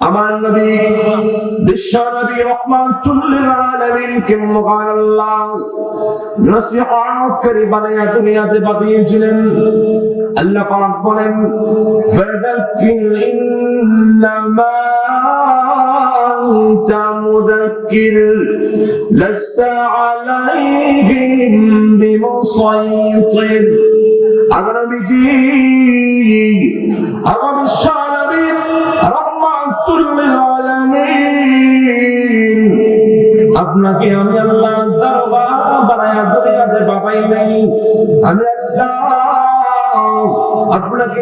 আমার নবী বিশ্ব নবী রহমাতুল্লিল আলামিন কে মহান আল্লাহ নসিহত করে বানায়া দুনিয়াতে পাঠিয়েছিলেন আল্লাহ পাক বলেন ফাযাক্কির ইন্নামা أنت مذكر لست عليهم بمسيطر أغنى بجي أغنى الشعبي رحمة للعالمين আপনাকে আমি আল্লাহ দরবার বানায়া দুনিয়াতে বাবাই নাই। আমি আল্লাহ আপনাকে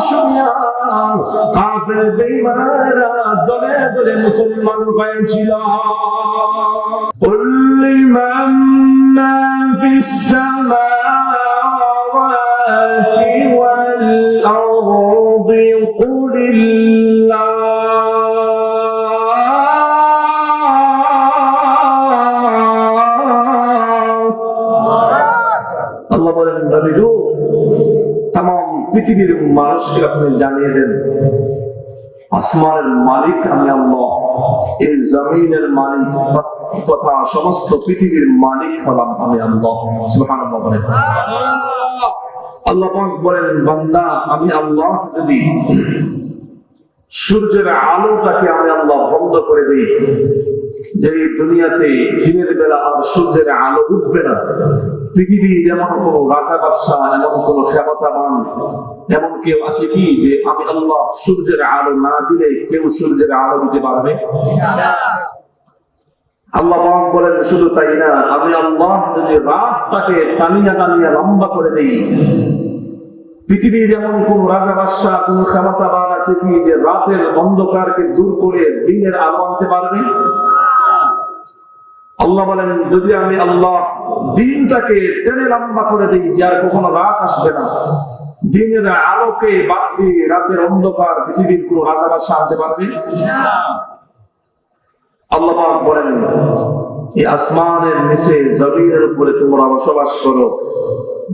শুনিয়া কাফের বেঈমানেরা দলে দলে মুসলমান হয়েছিল উল্লিমান মা ফিস সামাওয়াতি ওয়াল আরদি কুলিল পৃথিবীর মানুষকে আপনি জানিয়ে দেন, আসমানের মালিক আমি আল্লাহ, এই জমিনের মালিক, তথা সমস্ত পৃথিবীর মালিক হলাম আমি আল্লাহ, সুবহানাল্লাহ বলেন। আল্লাহ বলেন, বান্দা, আমি আল্লাহ যদি সূর্যের আলোটাকে আমি আল্লাহ বন্ধ করে দিই যে দুনিয়াতে দিনের বেলা আর সূর্যের আলো উঠবে না। পৃথিবী যেমন কোন রাজা বাদশাহ, এমন কোন ক্ষমতাবান এমন কেউ আছে কি যে আমি আল্লাহ সূর্যের আলো না দিলে কেউ সূর্যের আলো দিতে পারবে? আল্লাহ বলেন, শুধু তাই না, আমি আল্লাহ যদি রাতটাকে টানিয়া টানিয়া লম্বা করে দিই, পৃথিবীর এমন কোন রাজা বাদশাহ, কোন ক্ষমতাবান আছে কি যে রাতের অন্ধকারকে দূর করে দিনের আলো আনতে পারবে? আল্লাহ বলেন, যদি আমি আল্লাহ দিনটাকে টেনে লম্বা করে দিই, যে আর কখনো রাত আসবে না। দিনের আলোকে বাদ দিয়ে রাতের অন্ধকার পৃথিবীর কোন রাজা বাদশাহ আনতে পারবে আল্লাহ বলেন, এই আসমানের নিচে জমিনের উপরে তোমরা বসবাস করো।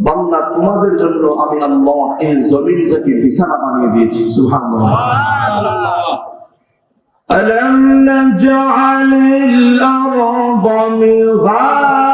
বান্দা, তোমাদের জন্য আমি আল্লাহ এই জমিনটাকে বিছানা বানিয়ে দিয়েছি। সুবহানাল্লাহ। ألم نجعل الأرض مهادا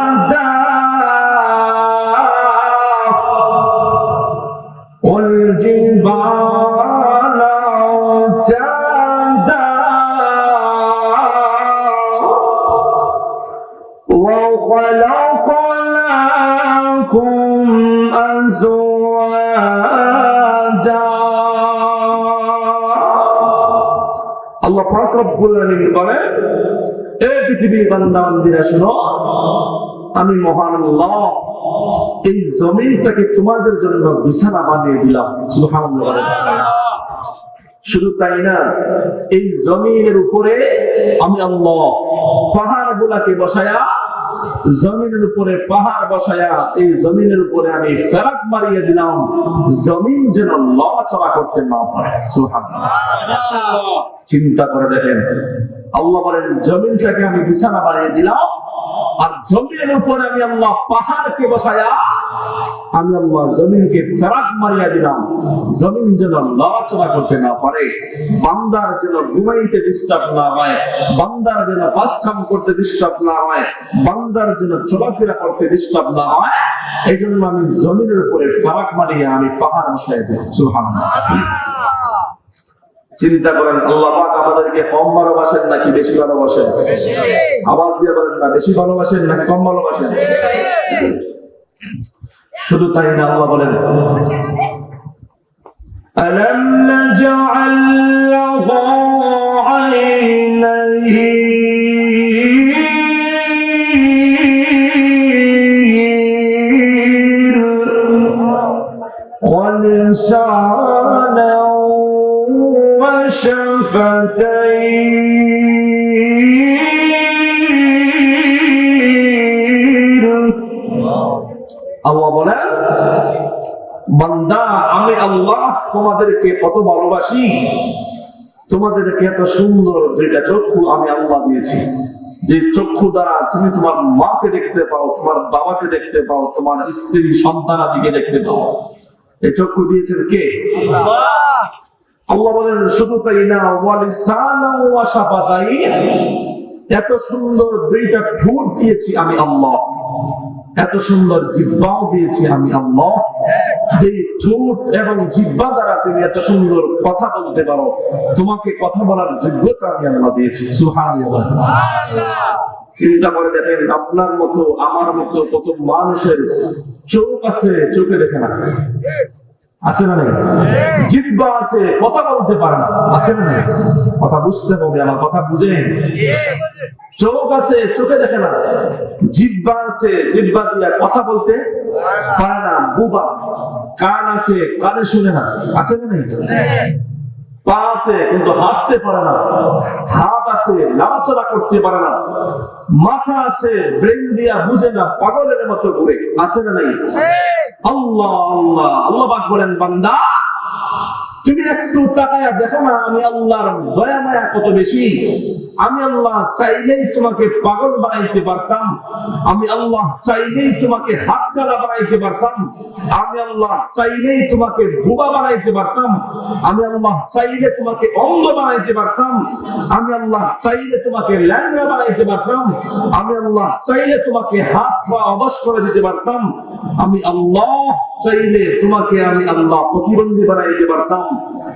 আমি মহান এই জমিনটাকে তোমাদের জন্য বিছানা বানিয়ে দিলাম। শুধু তাই না, এই জমিনের উপরে আমি আল্লাহ পাহাড় গুলাকে বসায়া জমিনের উপরে পাহাড় বসায়া, এই জমিনের উপরে আমি ফেরাক মারিয়ে দিলাম। জমিন যেন লড়াচড়া করতে না পারে। চিন্তা করে দেখেন। আল্লাহ বলেন, জমিনটাকে আমি বিছানা বানিয়ে দিলাম। আর জমিনের উপরে আমি আল্লাহ পাহাড়কে বসায়া, আমি আল্লাহ জমিনকে ফেরাক মারিয়া দিলাম। জমিন যেন লড়াচড়া করতে না পারে, বান্দার যেন ঘুমাইতে ডিস্টার্ব না হয়, বান্দার যেন পাশ্চাম করতে ডিস্টার্ব না হয়, বান্দার যেন চলাফেরা করতে ডিস্টার্ব না হয় এই জন্য আমি জমিনের উপরে ফারাক মারিয়া আমি পাহাড় বসাই দিলাম। সুবহানাল্লাহ। চিন্তা করেন আল্লাহ পাক আমাদেরকে কম ভালোবাসেন নাকি বেশি ভালোবাসেন আওয়াজ দিয়ে বলেন না বেশি ভালোবাসেন নাকি কম ভালোবাসেন শুধু তাই না আল্লাহ বলেন ألم نجعل له عينين ولسانا আমি আল্লাহ তোমাদেরকে কত ভালোবাসি। তোমাদেরকে এত সুন্দর দুইটা চক্ষু আমি আল্লাহ দিয়েছি। যে চক্ষু দ্বারা তুমি তোমার মাকে দেখতে পাও, তোমার বাবাকে দেখতে পাও, তোমার স্ত্রী সন্তান আদিকে দেখতে পাও। এই চক্ষু দিয়েছেন কে? আল্লাহ বলেন শুধু তাই না এত সুন্দর দুইটা ঠোঁট দিয়েছি আমি আল্লাহ। এত সুন্দর জিব্বাও দিয়েছি আমি আল্লাহ। যে ঠোঁট এবং জিব্বা দ্বারা তুমি এত সুন্দর কথা বলতে পারো তোমাকে কথা বলার যোগ্যতা আমি আল্লাহ দিয়েছি। সুবহানাল্লাহ। চিন্তা করে দেখেন আপনার মতো আমার মতো কত মানুষের চোখ আছে চোখে দেখে না। আছে না নেই জিব্বা আছে কথা বলতে পারে না। আছে না নেই কথা বুঝতে হবে আমার কথা বুঝেন চোখ আছে চোখে দেখে না। জিব্বা আছে জিব্বা দিয়া কথা বলতে পারে না বুবা। কান আছে কানে শুনে না। আছে না নেই পা আছে কিন্তু হাঁটতে পারে না। হাত আছে নাড়াচাড়া করতে পারে না। মাথা আছে ব্রেন দিয়া বুঝে না পাগলের মতো ঘুরে। আছে না নাই আল্লাহ আল্লাহ। আল্লাহ বাস বলেন বান্দা তুমি একটু তাকায়া দেখো না, আমি আল্লাহর দয়া মায়া কত বেশি। আমি আল্লাহ চাইলেই তোমাকে পাগল বানাইতে পারতাম। আমি আল্লাহ চাইলেই তোমাকে হাত কাটা বানাইতে পারতাম। আমি আল্লাহ চাইলেই তোমাকে বুবা বানাইতে পারতাম। আমি আল্লাহ চাইলে তোমাকে অঙ্গ বানাইতে পারতাম। আমি আল্লাহ চাইলে তোমাকে ল্যাংড়া বানাইতে পারতাম। আমি আল্লাহ চাইলে তোমাকে হাত পা অবশ করে দিতে পারতাম। আমি আল্লাহ চাইলে তোমাকে আমি আল্লাহ প্রতিবন্ধী বানাইতে পারতাম।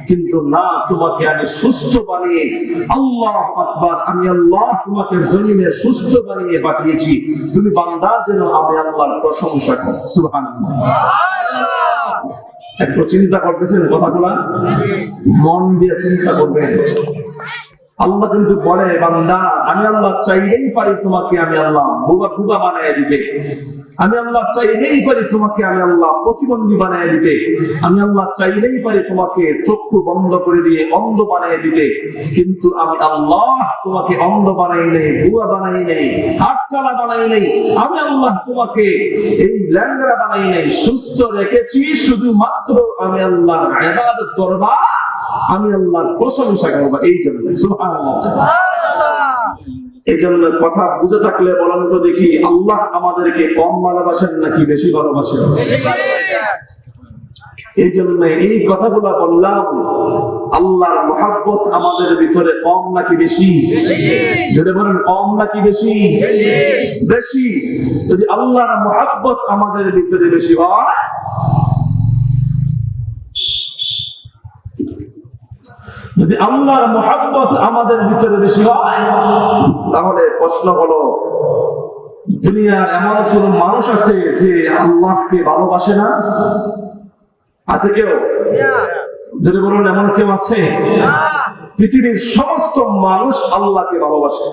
কিন্তু না, তোমাকে আমি সুস্থ বানিয়ে, আল্লাহ আকবার, আমি আল্লাহ তোমাকে জমিনে সুস্থ বানিয়ে পাঠিয়েছি। তুমি বান্দা যেন আমি আল্লাহর প্রশংসা করো। সুবহানাল্লাহ। একটু চিন্তা করতেছেন কথাগুলা? মন দিয়ে চিন্তা করবেন। আল্লাহ কিন্তু বলে, বান্দা, আমি আল্লাহ চাইলেই পারি তোমাকে আমি আল্লাহ বুবা বুবা বানায় দিতে। আমি আল্লাহ চাইলেই পারি তোমাকে আমি আল্লাহ প্রতিবন্ধী বানায় দিতে। আমি আল্লাহ চাইলেই পারি তোমাকে চক্ষু বন্ধ করে দিয়ে অন্ধ বানায় দিতে। কিন্তু আমি আল্লাহ তোমাকে অন্ধ বানাই নেই বুয়া বানাই নেই হাত কালা বানাই নেই। আমি আল্লাহ তোমাকে এই ল্যাংরা বানাই নেই, সুস্থ রেখেছি। শুধুমাত্র আমি আল্লাহ করবা আমি আল্লাহর প্রশংসা করব, এই জন্য। এই জন্য কথা বুঝে থাকলে বলেন তো দেখি, আল্লাহ আমাদেরকে কম ভালোবাসেন নাকি বেশি ভালোবাসেন? এই জন্য এই কথাগুলো বললাম, আল্লাহর মহাব্বত আমাদের ভিতরে কম নাকি বেশি? যদি বলেন, কম নাকি বেশি? বেশি। যদি আল্লাহর মহাব্বত আমাদের ভিতরে বেশি হয় যদি আল্লাহর মোহাব্বত আমাদের ভিতরে বেশি হয়, তাহলে প্রশ্ন হলো, দুনিয়ার এমন কোন মানুষ আছে যে আল্লাহকে ভালোবাসে না? আছে কেউ? যদি বলুন, এমন কেউ আছে? পৃথিবীর সমস্ত মানুষ আল্লাহকে ভালোবাসে।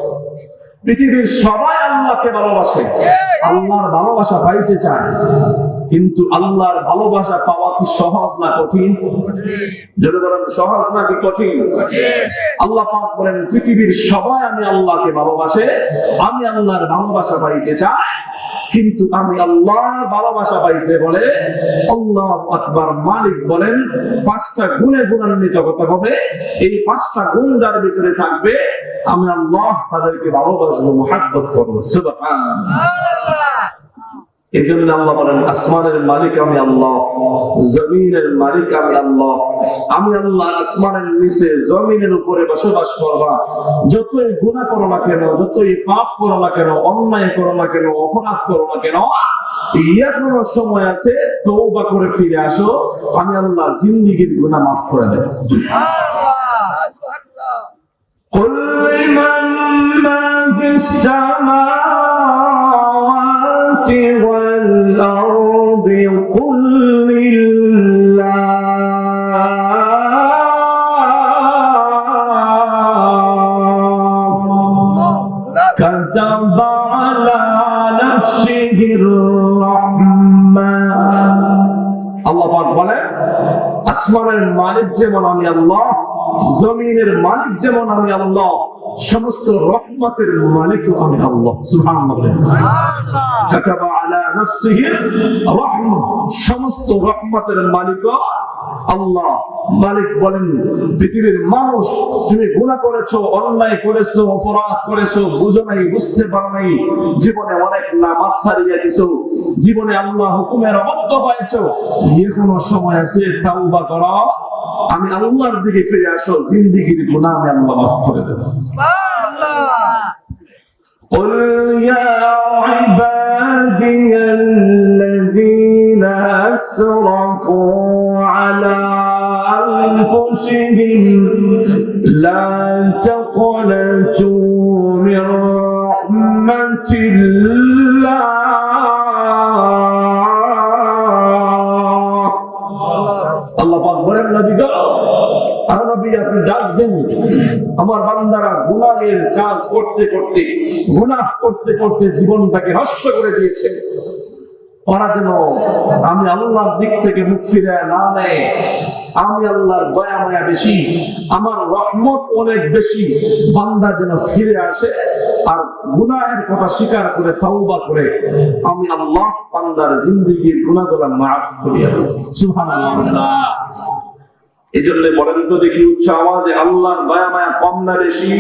পৃথিবীর সবাই আল্লাহকে ভালোবাসে। আল্লাহর ভালোবাসা পাইতে চায়। কিন্তু আল্লাহর ভালোবাসা পাওয়া কি সহজ না কঠিন? যদি বলেন, সহজ নাকি কঠিন? আল্লাহ পাক বলেন, পৃথিবীর সবাই আমি আল্লাহকে ভালোবাসে, আমি আল্লাহর ভালোবাসা পাইতে চাই, কিন্তু আমি আল্লাহর ভালোবাসা পাইতে বলে, আল্লাহ আকবার মালিক বলেন, পাঁচটা গুণে গুণান্বিত হতে হবে, এই পাঁচটা গুণ যার ভিতরে থাকবে, আমি আল্লাহ তাদেরকে ভালোবাসবো, মহাব্বত করব এই জন্য আল্লাহ বলেন আসমানের মালিক আমি আল্লাহ জমিনের মালিক আমি আল্লাহ আমি আল্লাহ আসমানের নিচে জমিনের উপরে বসবাস করবা যতই গুণা করো না কেন যতই পাপ করো না কেন অন্যায় করো না কেন অপরাধ করো না কেন এখনো সময় আছে তৌবা করে ফিরে আসো আমি আল্লাহ জিন্দিগির গুণা মাফ করে দেব قل لمن ما في السماوات والأرض আসমানের মালিক যেমন আমি আল্লাহ জমিনের মালিক যেমন আমি আল্লাহ সমস্ত রহমতের মালিকও আমি আল্লাহ সুহান সমস্ত রহমতের মালিক আল্লাহ। মালিক বলেন পৃথিবীর মানুষ তুমি গুণা করেছো অন্যায় করেছো অপরাধ করেছো বুঝো নাই বুঝতে পারো নাই জীবনে অনেক নামাজ ছাড়িয়ে দিছো জীবনে আল্লাহ হুকুমের অবদ্ধ হয়েছো এখনো সময় আছে তাওবা করো আমি আল্লাহর দিকে ফিরে আসো জিন্দিগির গুণা আমি আল্লাহ মাফ করে দেবো قل يا عبادي الذين أسرفوا على أنفسهم لا تقنطوا من رحمة الله আল্লাহ পাক বলেন নবী গো আর নবী আপনি ডাক দেন আমার বান্দারা গুনাহের কাজ করতে করতে গুনাহ করতে করতে জীবনটাকে নষ্ট করে দিয়েছে ওরা যেন আমি আল্লাহর দিক থেকে মুখ ফিরে না নেয়। আমি আল্লাহর দয়া মায়া বেশি আমার রহমত অনেক বেশি। বান্দা যেন ফিরে আসে আর গুনাহের কথা স্বীকার করে তাওবা করে আমি আল্লাহ বান্দার জিন্দিগির গুনাহগুলো মাফ করিয়া সুবহানাল্লাহ। এই জন্য বলেন তো দেখি উচ্চ আওয়াজে আল্লাহর দয়া মায়া কম না বেশি?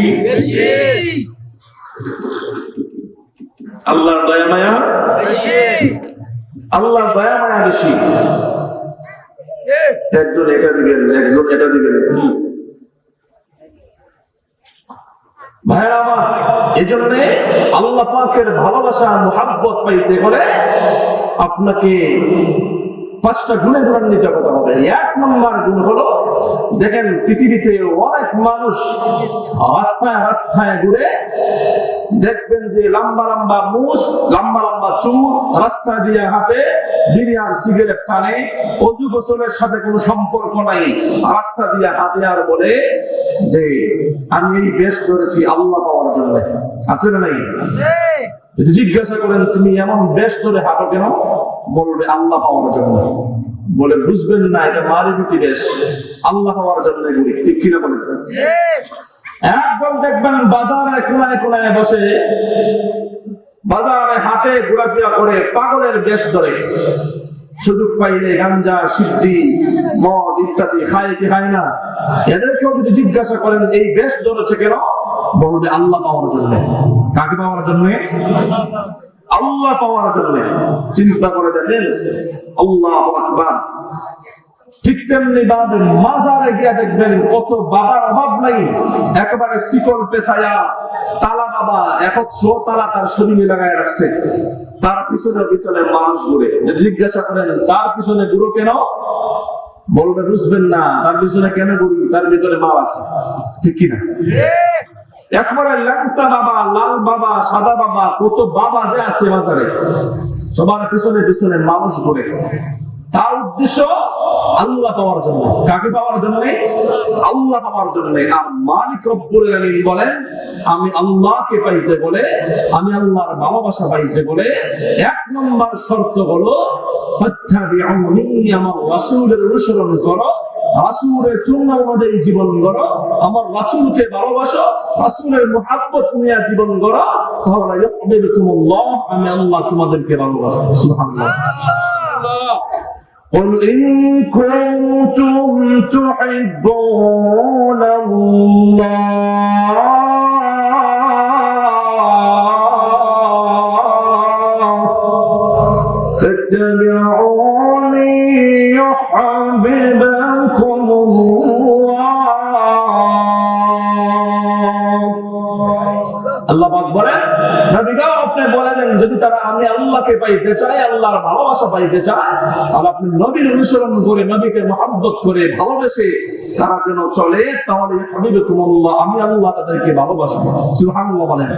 আল্লাহর দয়া মায়া আল্লাহর দয়া মায়া বেশি। একজন এটা দিবেন, একজন এটা দিবেন। ভাইরা আমার এই জন্য আল্লাহ ভালোবাসা পাইতে করে আপনাকে পাঁচটা গুণে গুণান্বিত করতে হবে। এক নম্বর গুণ হলো দেখেন পৃথিবীতে অনেক মানুষ রাস্তায় রাস্তায় ঘুরে দেখবেন যে লম্বা লম্বা মুস লম্বা লম্বা চুল রাস্তা দিয়ে হাঁটে বিড়ি আর সিগারেট টানে। অজু গোসলের সাথে কোনো সম্পর্ক নাই। রাস্তা দিয়ে হাতে আর বলে যে আমি এই বেশ করেছি আল্লাহ পাওয়ার জন্য। আছে না নাই? যদি জিজ্ঞাসা করেন তুমি এমন বেশ ধরে হাঁটো কেন? বলবে আল্লাহ পাওয়ার জন্য। বলে বুঝবেন না এটা মারিবিটি বেশ আল্লাহ পাওয়ার জন্য এগুলি ঠিক কিনা বলে একদম দেখবেন বাজারে কোনায় কোনায় বসে বাজারে হাটে ঘোরাফেরা করে পাগলের বেশ ধরে। সুযোগ পাইলে গাঞ্জা সিদ্ধি মদ ইত্যাদি খায় কি খায় না? এদেরকেও যদি জিজ্ঞাসা করেন এই বেশ ধরেছে কেন? বলবে আল্লাহ পাওয়ার জন্য। কাকে পাওয়ার জন্য? আল্লাহ পাওয়ার জন্য চিন্তা করে দেখেন, আল্লাহ আকবার। ঠিক তেমনি ভাবে মাজারে গিয়া দেখবেন কত বাবার অভাব নাই, একেবারে শিকল পেছায়া, তালা বাবা একশো তালা তার শরীরে লাগায় রাখছে। তার পিছনে পিছনে মানুষ ঘুরে। জিজ্ঞাসা করেন, তার পিছনে ঘুরো কেন? বলবে, বুঝবেন না, তার পিছনে কেন ঘুরি? তার ভিতরে মাল আছে। ঠিক কিনা? একবারে ল্যাংটা বাবা, লাল বাবা, সাদা বাবা, কত বাবা যে আছে বাজারে। সবার পিছনে পিছনে মানুষ ঘুরে। তার উদ্দেশ্য আল্লাহ পাওয়ার জন্য। কাকে পাওয়ার জন্য? আল্লাহ পাওয়ার জন্য। আর মালিক রব্বুল আলামিন বলেন, আমি আল্লাহকে পাইতে বলে, আমি আল্লাহর ভালোবাসা পাইতে বলে, এক নম্বর শর্ত হলো আমার রাসূলের অনুসরণ করো। রাসূলের সুন্নাহ অনুযায়ী জীবন গড়ো আমার রাসূলকে ভালোবাসো রাসূলের মুহাব্বত নিয়ে জীবন গড়ো তাহলে ইউহিব্বুকুমুল্লাহ আমি আল্লাহ তোমাদেরকে ভালোবাসি সুবহানাল্লাহ قل إن كنتم تحبون الله فاتبعوني বলেন নবীরাও আপনি বলে দেন যদি তারা আমি আল্লাহকে পাইতে চায় আল্লাহর ভালোবাসা পাইতে চায় আর আপনি নবীর অনুসরণ করে নবীকে মহাব্বত করে ভালোবেসে তারা যেন চলে তাহলে হাবিবুকুমুল্লাহ আমি আল্লাহ তাদেরকে ভালোবাসবো। সুবহানাল্লাহ বলেন।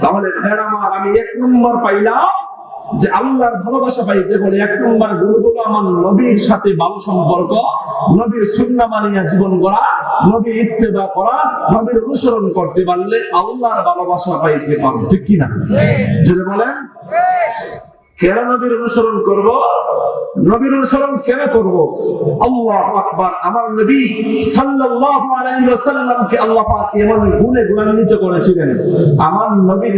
তাহলে আমার আমি এক নম্বর পাইলাম যে আল্লাহর ভালোবাসা পাইতে বলে এক নম্বর গুণগুলো আমার নবীর সাথে ভালো সম্পর্ক নবীর সুন্না মানিয়া জীবন করা নবীর ইত্তেবা করা নবীর অনুসরণ করতে পারলে আল্লাহর ভালোবাসা পাইতে পারো ঠিক কিনা? যদি বলেন? কেন নবীর অনুসরণ করব? নবীর অনুসরণ কেন করব? আল্লাহ আকবার। আমার নবী সাল্লাল্লাহু আলাইহি ওয়াসাল্লামকে আল্লাহ পাক এমন গুণে গুণান্বিত করেছিলেন। আমার নবীর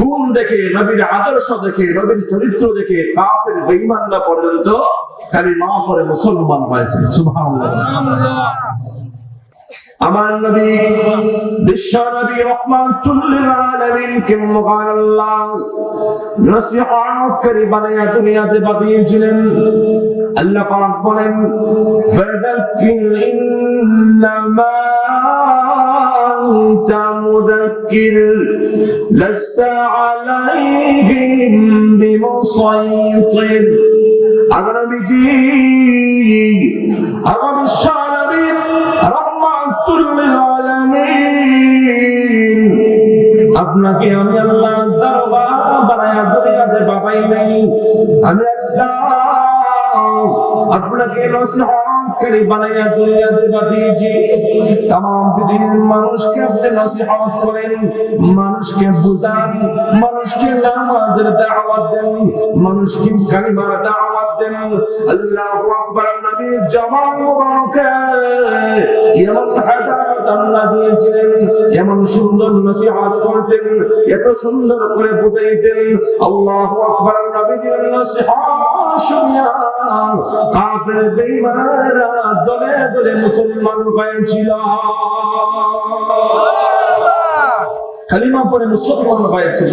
গুণ দেখে, নবীর আদর্শ দেখে, নবীর চরিত্র দেখে কাফের বেঈমানরা পর্যন্ত খালি মা পরে মুসলমান হয়েছে। সুবহানাল্লাহ। আমার নবী, বিশ্ব নবী রহমান চুল্লিল আলামিন কে মহান আল্লাহ। নসিহত করে বানায়া দুনিয়াতে পাঠিয়েছিলেন আল্লাহ পাক বলেন ফাদাক্কির ইন্নামা আনতা মুদাক্কির লাস্তা আলাইহিম বিমুসাইতির। আমার নবীজি, আমার বিশ্ব আপনাকে আমি আল্লাহ দরবার বানায়া দুনিয়াতে পাঠাই নাই। আমি আপনাকে মানুষকে আপনি করেন, মানুষকে বুঝান, মানুষকে নামাজের দেন, মানুষকে কালিমার দাওয়াত দেন। আল্লাহু আকবার। নবীর জামান মুবারকে এমন হাদাত আল্লাহ দিয়েছিলেন এমন সুন্দর নসিহত করতেন এত সুন্দর করে বুঝাইতেন আল্লাহু আকবার নবীর নসিহত শুনিয়া কাফের বেঈমানরা দলে দলে মুসলমান হয়েছিল। কালিমা পরে মুসলমান হয়েছিল।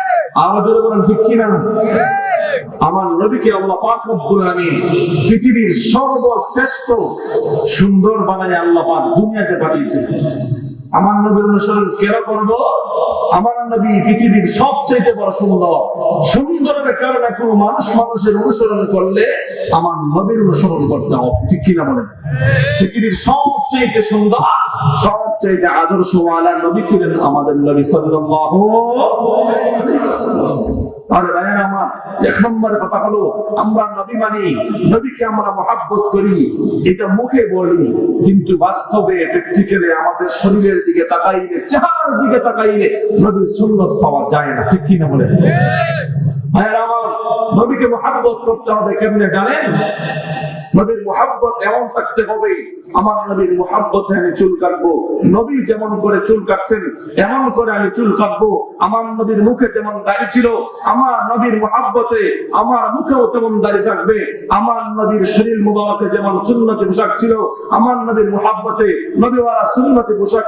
আমার নবীকে আল্লাহ পাক পৃথিবীর সর্বশ্রেষ্ঠ সুন্দর বানায় আল্লাহ পাক দুনিয়াতে পাঠিয়েছেন। আমার নবীর অনুসরণ কেন করব? আমার নবী পৃথিবীর সবচেয়ে বড় সুন্দর সুন্দরের কারণে কোনো মানুষ মানুষের অনুসরণ করলে আমার নবীর অনুসরণ করতে হবে, ঠিক কিনা বলেন? পৃথিবীর সবচেয়ে সুন্দর সবচেয়ে আদর্শওয়ালা নবী ছিলেন আমাদের নবী সাল্লাল্লাহু আরে আমার, এক কথা হলো, আমরা নবী মানি, নবীকে আমরা করি, এটা মুখে বলি, কিন্তু বাস্তবে প্র্যাকটিক্যালি আমাদের শরীরের দিকে তাকাইলে, চেহারার দিকে তাকাইলে নবীর সুন্নত পাওয়া যায় না, ঠিক কিনা বলে ভাইয়ের আমার, নবীকে মহাব্বত করতে হবে, কেমনে জানেন? নবীর মোহাব্বত এমন থাকতে হবে, আমার নবীর মোহাব্বতে আমি চুল কাটবো। নবী যেমন করে চুল কাটছেন, এমন করে আমি চুল কাটবো। আমার নবীর মুখে যেমন দাড়ি ছিল, আমার নবীর মোহাব্বতে আমার মুখেও তেমন দাড়ি থাকবে। আমার নবীর শরীর মুবারকে যেমন সুন্নতি পোশাক ছিল, আমার নবীর মোহাব্বতে নবীওয়ালা সুন্নতি পোশাক